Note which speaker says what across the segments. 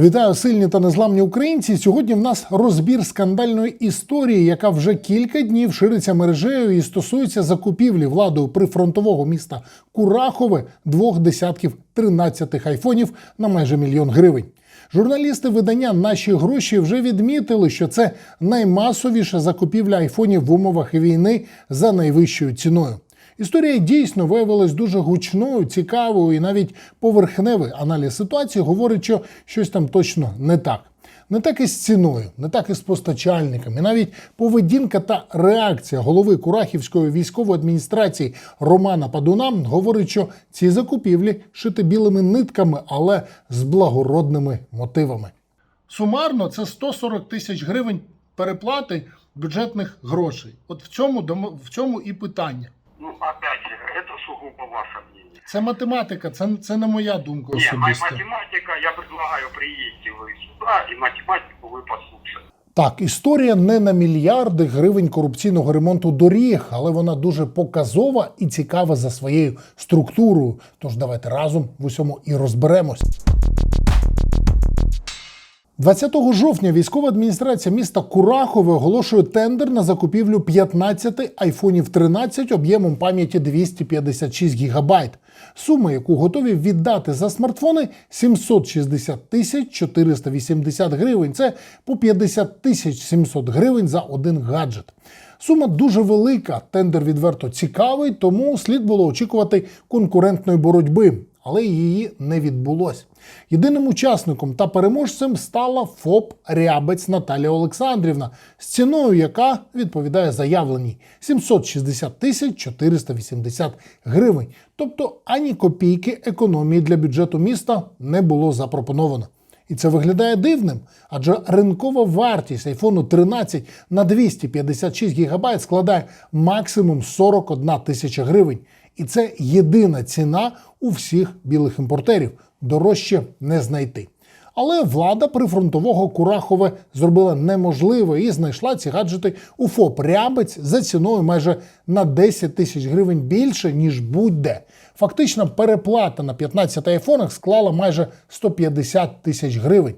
Speaker 1: Вітаю сильні та незламні українці. Сьогодні в нас розбір скандальної історії, яка вже кілька днів шириться мережею і стосується закупівлі владою прифронтового міста Курахове двох десятків тринадцятих айфонів на майже мільйон гривень. Журналісти видання Наші гроші вже відмітили, що це наймасовіша закупівля айфонів в умовах війни за найвищою ціною. Історія дійсно виявилась дуже гучною, цікавою і навіть поверхневий аналіз ситуації говорить, що щось там точно не так. Не так і з ціною, не так і з постачальниками. Навіть поведінка та реакція голови Курахівської військової адміністрації Романа Падуна говорить, що ці закупівлі шити білими нитками, але з благородними мотивами. Сумарно це 140 тисяч гривень переплати бюджетних грошей. От в цьому в цьому і питання.
Speaker 2: Ну, опять же, это сугубо ваше мнение.
Speaker 1: Це математика, це, це не моя думка
Speaker 2: Не, ма-
Speaker 1: особиста.
Speaker 2: математика, я предлагаю приедете вы сюда, и математику вы послушаете.
Speaker 1: Так, історія не на мільярди гривень корупційного ремонту доріг, але вона дуже показова і цікава за своєю структурою. Тож давайте разом в усьому і розберемось. 20 жовтня військова адміністрація міста Курахове оголошує тендер на закупівлю 15 айфонів 13 об'ємом пам'яті 256 гігабайт. Сума, яку готові віддати за смартфони 760 тисяч 480 гривень. Це по 50 тисяч 700 гривень за один гаджет. Сума дуже велика. Тендер відверто цікавий, тому слід було очікувати конкурентної боротьби, але її не відбулось. Єдиним учасником та переможцем стала ФОП Рябець Наталія Олександрівна з ціною, яка відповідає заявленій 760 тисяч 480 гривень. Тобто ані копійки економії для бюджету міста не було запропоновано. І це виглядає дивним, адже ринкова вартість айфону 13 на 256 ГБ складає максимум 41 тисяча гривень. І це єдина ціна у всіх білих імпортерів. Дорожче не знайти. Але влада прифронтового Курахове зробила неможливе і знайшла ці гаджети у ФОП Рябець за ціною майже на 10 тисяч гривень більше, ніж будь-де. Фактично, переплата на 15 айфонах склала майже 150 тисяч гривень.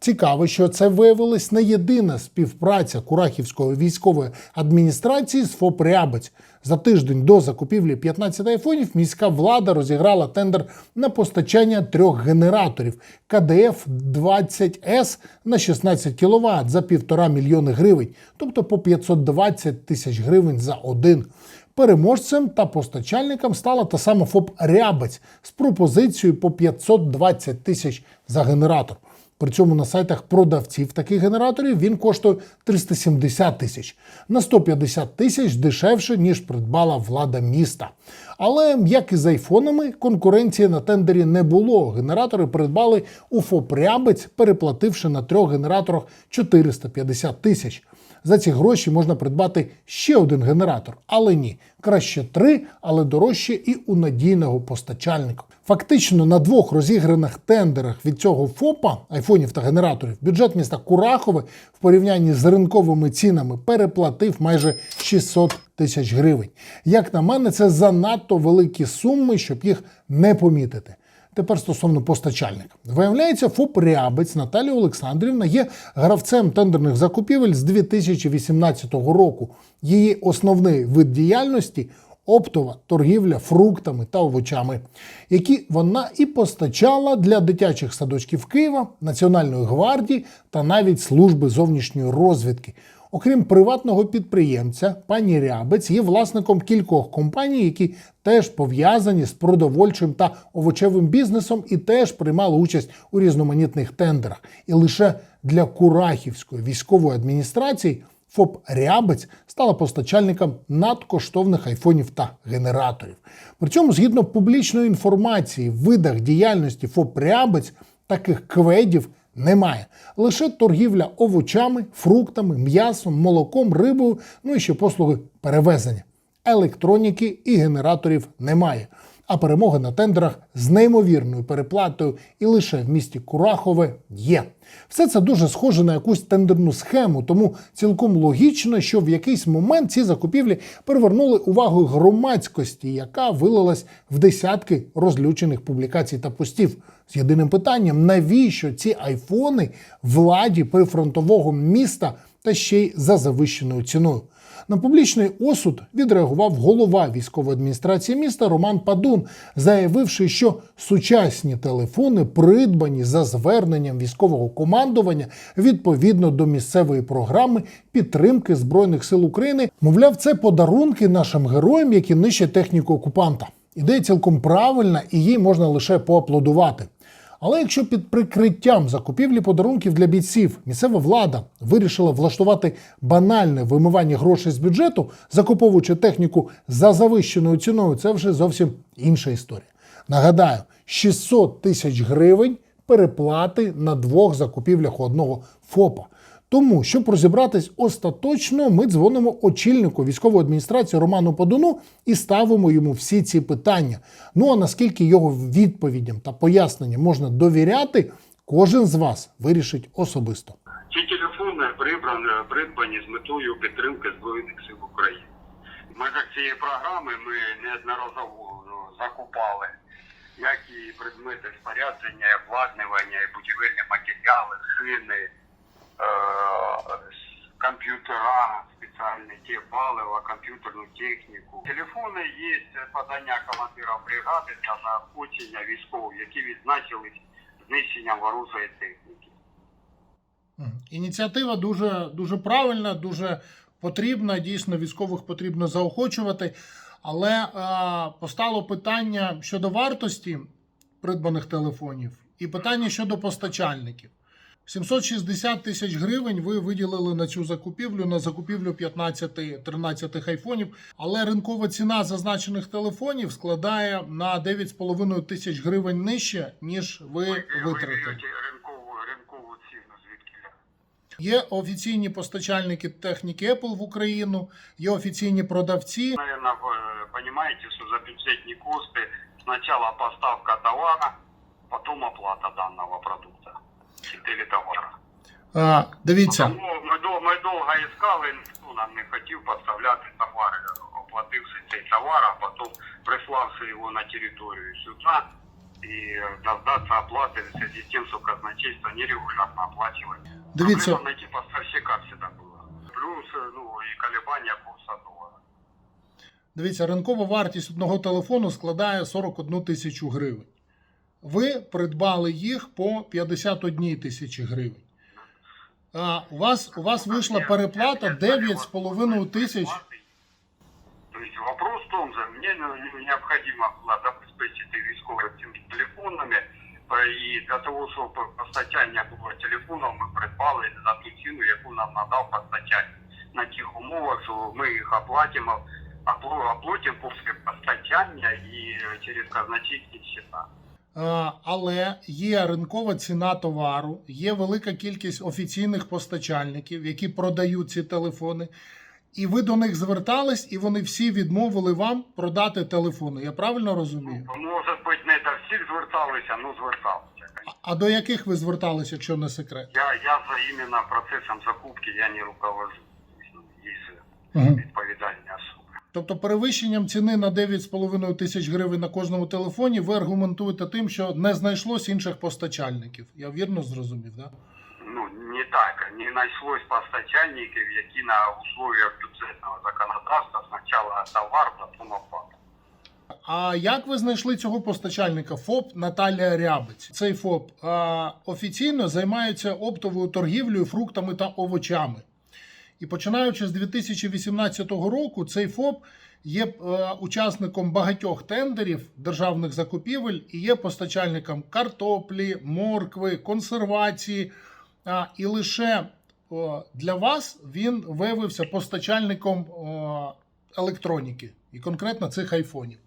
Speaker 1: Цікаво, що це виявилась не єдина співпраця Курахівської військової адміністрації з ФОП Рябець. За тиждень до закупівлі 15 айфонів міська влада розіграла тендер на постачання трьох генераторів КДФ 20С на 16 кВт за півтора мільйони гривень, тобто по 520 тисяч гривень за один. Переможцем та постачальником стала та сама ФОП Рябець з пропозицією по 520 тисяч за генератор. При цьому на сайтах продавців таких генераторів він коштує 370 тисяч на 150 тисяч дешевше, ніж придбала влада міста. Але як і з айфонами, конкуренції на тендері не було. Генератори придбали у Фопрябець, переплативши на трьох генераторах 450 тисяч. За ці гроші можна придбати ще один генератор, але ні, краще три, але дорожче і у надійного постачальника. Фактично на двох розіграних тендерах від цього ФОПа айфонів та генераторів бюджет міста Курахове в порівнянні з ринковими цінами переплатив майже 600 тисяч гривень. Як на мене, це занадто великі суми, щоб їх не помітити. Тепер стосовно постачальника. Виявляється, ФОП Рябець Наталія Олександрівна є гравцем тендерних закупівель з 2018 року. Її основний вид діяльності оптова торгівля фруктами та овочами, які вона і постачала для дитячих садочків Києва, Національної гвардії та навіть служби зовнішньої розвідки. Окрім приватного підприємця, пані Рябець є власником кількох компаній, які теж пов'язані з продовольчим та овочевим бізнесом і теж приймали участь у різноманітних тендерах. І лише для Курахівської військової адміністрації ФОП Рябець стала постачальником надкоштовних айфонів та генераторів. При цьому, згідно публічної інформації, видах діяльності ФОП Рябець таких кведів немає. Лише торгівля овочами, фруктами, м'ясом, молоком, рибою, ну і ще послуги перевезення. Електроніки і генераторів немає. А перемоги на тендерах з неймовірною переплатою і лише в місті Курахове є. Все це дуже схоже на якусь тендерну схему, тому цілком логічно, що в якийсь момент ці закупівлі привернули увагу громадськості, яка вилилась в десятки розлючених публікацій та постів з єдиним питанням: навіщо ці айфони владі прифронтового міста та ще й за завищеною ціною? На публічний осуд відреагував голова військової адміністрації міста Роман Падун, заявивши, що сучасні телефони придбані за зверненням військового командування відповідно до місцевої програми підтримки збройних сил України. Мовляв, це подарунки нашим героям, які нищать техніку окупанта. Ідея цілком правильна, і їй можна лише поаплодувати. Але якщо під прикриттям закупівлі подарунків для бійців місцева влада вирішила влаштувати банальне вимивання грошей з бюджету, закуповуючи техніку за завищеною ціною, це вже зовсім інша історія. Нагадаю, 600 тисяч гривень переплати на двох закупівлях у одного ФОПа. Тому, щоб розібратись остаточно, ми дзвонимо очільнику військової адміністрації Роману Подуну і ставимо йому всі ці питання. Ну а наскільки його відповідям та поясненням можна довіряти, кожен з вас вирішить особисто.
Speaker 2: Ці телефони прибрані, придбані з метою підтримки Збройних сил України. В межах цієї програми ми неодноразово ну, закупали як і предмети спорядження, обладнання, будівельні матеріали, шини, е- с- комп'ютера, спеціальні ті палива, комп'ютерну техніку. Телефони є подання командира бригади та заохочення військових, які відзначились знищенням ворожої техніки.
Speaker 1: Ініціатива дуже, дуже правильна, дуже потрібна. Дійсно, військових потрібно заохочувати. Але е, постало питання щодо вартості придбаних телефонів і питання щодо постачальників. 760 тисяч гривень ви виділили на цю закупівлю, на закупівлю 15-13 айфонів. Але ринкова ціна зазначених телефонів складає на 9,5 тисяч гривень нижче, ніж ви
Speaker 2: Ви, ви
Speaker 1: витратили.
Speaker 2: даєте ринкову, ринкову ціну звідки?
Speaker 1: Є офіційні постачальники техніки Apple в Україну, є офіційні продавці.
Speaker 2: Наверное, вы понимаете, что за бюджетные косты сначала поставка товара, потом оплата данного продукта или товара.
Speaker 1: А, дивіться,
Speaker 2: ми, дол- ми довго іскали, ніхто нам не хотів поставляти товари, оплативши цей товар, а потім приславши його на територію сюди і дождаться оплати в связи з тим, що казначейство нерегулярно оплачивает.
Speaker 1: дивіться,
Speaker 2: Проблема найти поставщика всегда было. Плюс, ну, и колебания курса доллара.
Speaker 1: дивіться, ринкова вартість одного телефону складає 41 тисячу гривень. Ви придбали їх по 51 тисячі гривень. А у вас у вас вийшла переплата 9,5 тисяч.
Speaker 2: То есть вопрос в том же, мне необходимо было забезпечити військових телефонами, е, і для того, щоб постачання було телефоном, ми придбали за ту ціну, яку нам надав постачальник. На тих умовах, що ми їх оплатимо, опло- оплатимо після постачання е, через казначейські счета.
Speaker 1: А, Але є ринкова ціна товару, є велика кількість офіційних постачальників, які продають ці телефони. І ви до них звертались, і вони всі відмовили вам продати телефони. Я правильно розумію?
Speaker 2: Може бути, не до всіх зверталися, ну зверталися.
Speaker 1: А- А до яких ви звертались, якщо не секрет?
Speaker 2: Я, я за именно процессом закупки я не руковожу. Ну, Есть
Speaker 1: Угу.
Speaker 2: відповідальні особи.
Speaker 1: Тобто перевищенням ціни на 9,5 тисяч гривень на кожному телефоні ви аргументуєте тим, що не знайшлось інших постачальників. Я вірно зрозумів, так? Да?
Speaker 2: Ну, не так. Не знайшлось постачальників, які на условиях бюджетного законодавства спочатку товар, потім оплата.
Speaker 1: А як ви знайшли цього постачальника? ФОП Наталія Рябець. Цей ФОП а, офіційно займається оптовою торгівлею фруктами та овочами. І починаючи з 2018 року, цей ФОП є е, учасником багатьох тендерів державних закупівель і є постачальником картоплі, моркви, консервації. І лише для вас він виявився постачальником електроніки, і конкретно цих айфонів.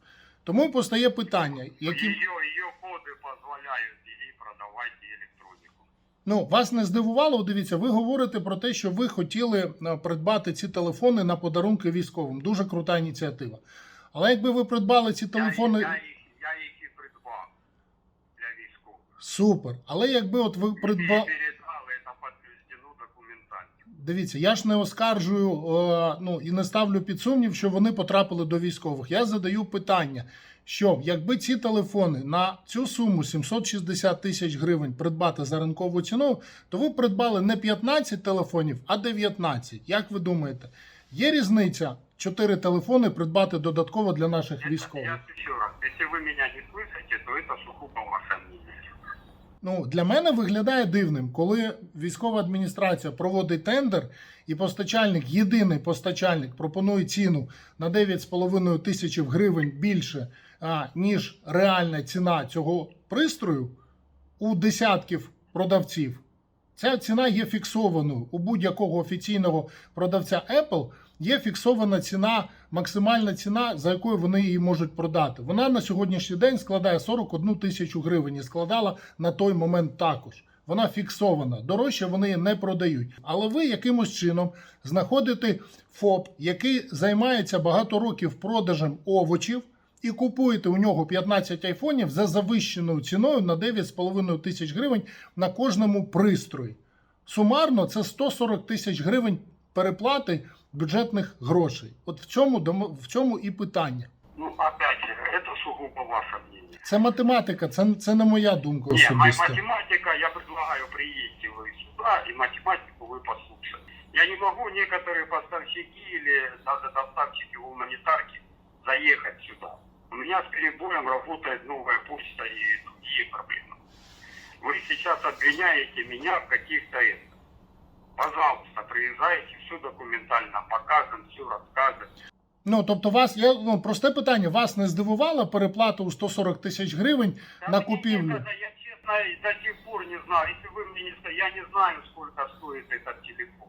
Speaker 1: Тому постає питання, які Ну, вас не здивувало, дивіться, ви говорите про те, що ви хотіли е, придбати ці телефони на подарунки військовим. Дуже крута ініціатива. Але якби ви придбали ці телефони.
Speaker 2: Я, я, я їх і придбав для військових.
Speaker 1: Супер. Але якби от ви придбали. Дивіться, я ж не оскаржую е, ну, і не ставлю під сумнів, що вони потрапили до військових. Я задаю питання, що якби ці телефони на цю суму 760 тисяч гривень придбати за ринкову ціну, то ви б придбали не 15 телефонів, а 19. Як ви думаєте, є різниця 4 телефони придбати додатково для наших
Speaker 2: Это,
Speaker 1: військових?
Speaker 2: я еще раз, если вы меня не слышите, то это сугубо ваше мнение.
Speaker 1: Ну, для мене виглядає дивним, коли військова адміністрація проводить тендер, і постачальник, єдиний постачальник, пропонує ціну на 9,5 тисяч гривень більше, а, ніж реальна ціна цього пристрою у десятків продавців. Ця ціна є фіксованою. У будь-якого офіційного продавця Apple є фіксована ціна, максимальна ціна, за якою вони її можуть продати. Вона на сьогоднішній день складає 41 тисячу гривень і складала на той момент також. Вона фіксована. Дорожче вони її не продають. Але ви якимось чином знаходите ФОП, який займається багато років продажем овочів, і купуєте у нього 15 айфонів за завищеною ціною на 9,5 тисяч гривень на кожному пристрої. Сумарно це 140 тисяч гривень переплати бюджетних грошей. От в цьому в цьому і питання.
Speaker 2: Ну, опять же, это сугубо ваше мнение.
Speaker 1: Це математика, це, це не моя думка
Speaker 2: моя
Speaker 1: особиста.
Speaker 2: математика, я предлагаю приедете вы сюда и математику вы послушайте. Я не могу некоторые поставщики или даже доставщики гуманитарки заехать сюда. У меня с перебоем работает новая почта и другие проблемы. Вы сейчас обвиняете меня в каких-то. Пожалуйста, приезжайте, все документально покажем, все расскажем.
Speaker 1: Ну тобто, вас я ну просте питання. Вас не здивувала переплата у 140 тисяч гривень
Speaker 2: Да
Speaker 1: на
Speaker 2: мне
Speaker 1: купівлю?
Speaker 2: некогда, Я честно до сих пор не знаю. Если вы мне не скажете, я не знаю, сколько стоит этот телефон.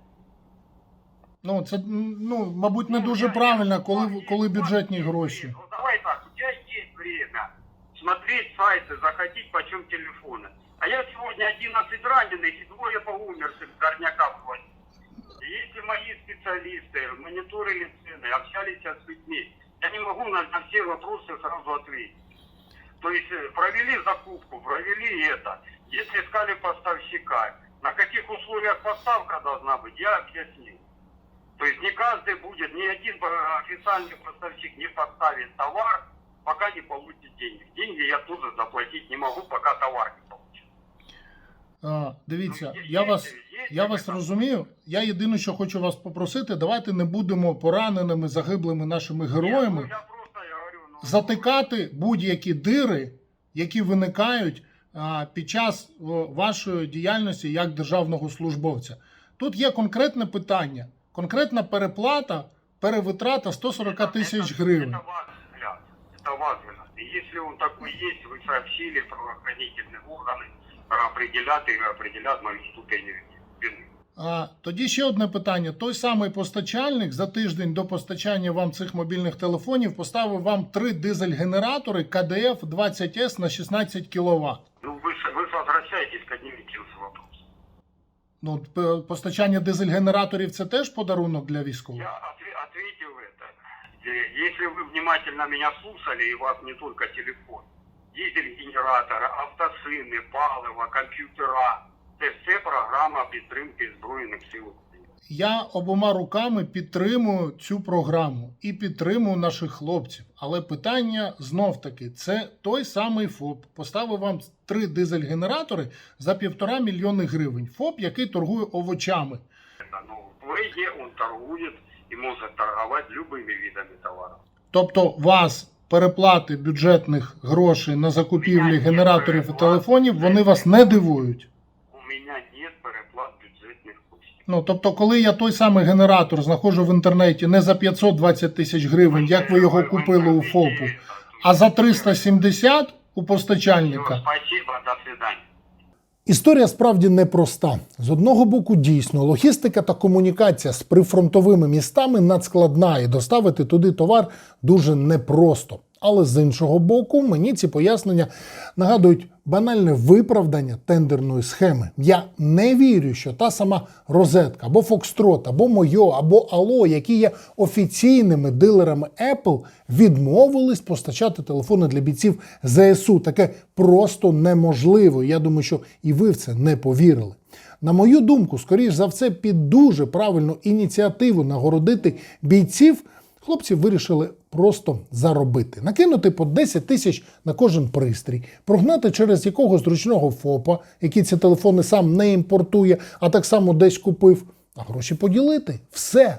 Speaker 1: Ну це м, ну мабуть не
Speaker 2: Ну,
Speaker 1: дуже
Speaker 2: я-
Speaker 1: правильно,
Speaker 2: я-
Speaker 1: коли
Speaker 2: у вас
Speaker 1: коли
Speaker 2: есть- у вас
Speaker 1: бюджетні
Speaker 2: есть
Speaker 1: гроші.
Speaker 2: время. Ну, давай так, у тебя есть время смотреть сайты, заходить почем телефоны. А я сегодня 11 раненых и двое поумерших с горняка вроде. Если мои специалисты мониторили цены, общались с людьми, я не могу на, на все вопросы сразу ответить. То есть э, провели закупку, провели это. Если искали поставщика, на каких условиях поставка должна быть, я объяснил. То есть не каждый будет, ни один официальный поставщик не поставит товар, пока не получит деньги. Деньги я тоже заплатить не могу, пока товар не.
Speaker 1: А, дивіться,
Speaker 2: Ну, є-
Speaker 1: я
Speaker 2: є-
Speaker 1: вас
Speaker 2: є
Speaker 1: я
Speaker 2: таке
Speaker 1: вас
Speaker 2: там.
Speaker 1: розумію. Я єдине, що хочу вас попросити, давайте не будемо пораненими, загиблими нашими
Speaker 2: Я,
Speaker 1: героями.
Speaker 2: ну, я просто, я говорю, ну,
Speaker 1: затикати будь-які дири, які виникають а, під час о, вашої діяльності як державного службовця. Тут є конкретне питання, конкретна переплата, перевитрата 140 тисяч гривень.
Speaker 2: Это ваш взгляд. Это ваш взгляд. И если он такой есть, вы сообщили правоохранительные органы, определят и определят мою ступень вины.
Speaker 1: А, тоді ще одне питання. Той самий постачальник за тиждень до постачання вам цих мобільних телефонів поставив вам три дизель-генератори КДФ 20С на 16 кВт.
Speaker 2: Ну, вы, же- вы же возвращаетесь к одним и тем же вопросам.
Speaker 1: Ну, п- постачання дизель-генераторів це теж подарунок для військових.
Speaker 2: Я отве- ответил это. Э, Если вы внимательно меня слушали, и у вас не только телефон, дизель-генератор, автошины, паливо, комп'ютера, це все програма підтримки Збройних сил України.
Speaker 1: Я обома руками підтримую цю програму і підтримую наших хлопців. Але питання знов таки: це той самий ФОП поставив вам три дизель-генератори за півтора мільйони гривень. ФОП, який торгує овочами.
Speaker 2: Это, ну, в рейде он торгует и может торговать любыми видами товаров.
Speaker 1: Тобто, вас переплати бюджетних грошей на закупівлі генераторів і телефонів, вони вас не дивують.
Speaker 2: У мене є переплат бюджетних коштів.
Speaker 1: Ну тобто, коли я той самий генератор знаходжу в інтернеті не за 520 тисяч гривень, як ви його купили у ФОПу, а за 370 у постачальника.
Speaker 2: Спасибо, до свидания.
Speaker 1: Історія справді непроста. З одного боку, дійсно, логістика та комунікація з прифронтовими містами надскладна, і доставити туди товар дуже непросто. Але з іншого боку, мені ці пояснення нагадують банальне виправдання тендерної схеми. Я не вірю, що та сама розетка або Фокстрот, або Мойо, або Ало, які є офіційними дилерами Apple, відмовились постачати телефони для бійців ЗСУ. Таке просто неможливо. Я думаю, що і ви в це не повірили. На мою думку, скоріш за все, під дуже правильну ініціативу нагородити бійців, хлопці вирішили просто заробити, накинути по 10 тисяч на кожен пристрій, прогнати через якогось зручного ФОПа, який ці телефони сам не імпортує, а так само десь купив, а гроші поділити. Все.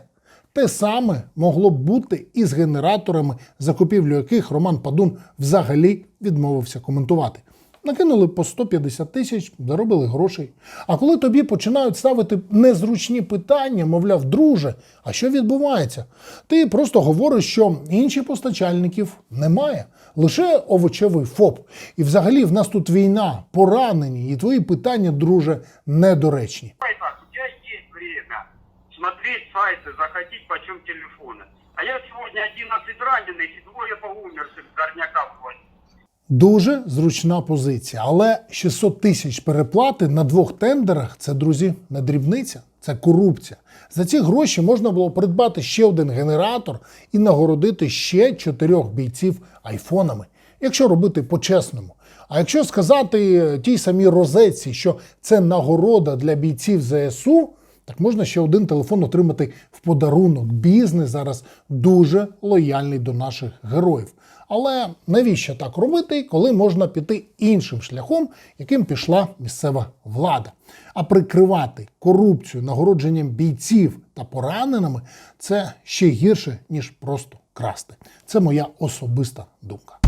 Speaker 1: Те саме могло б бути і з генераторами, закупівлю яких Роман Падун взагалі відмовився коментувати Накинули по 150 тисяч, заробили грошей. А коли тобі починають ставити незручні питання, мовляв, друже, а що відбувається? Ти просто говориш, що інших постачальників немає, лише овочевий ФОП. І взагалі в нас тут війна, поранені, і твої питання, друже, недоречні.
Speaker 2: Давай так, у тебя есть время смотреть сайты, заходить почем телефоны. А я сегодня 11 раненых и двое поумерших в горняках ходят.
Speaker 1: Дуже зручна позиція, але 600 тисяч переплати на двох тендерах це, друзі, не дрібниця, це корупція. За ці гроші можна було придбати ще один генератор і нагородити ще чотирьох бійців айфонами, якщо робити по-чесному. А якщо сказати тій самій розетці, що це нагорода для бійців ЗСУ, так можна ще один телефон отримати в подарунок. Бізнес зараз дуже лояльний до наших героїв. Але навіщо так робити, коли можна піти іншим шляхом, яким пішла місцева влада? А прикривати корупцію нагородженням бійців та пораненими це ще гірше, ніж просто красти. Це моя особиста думка.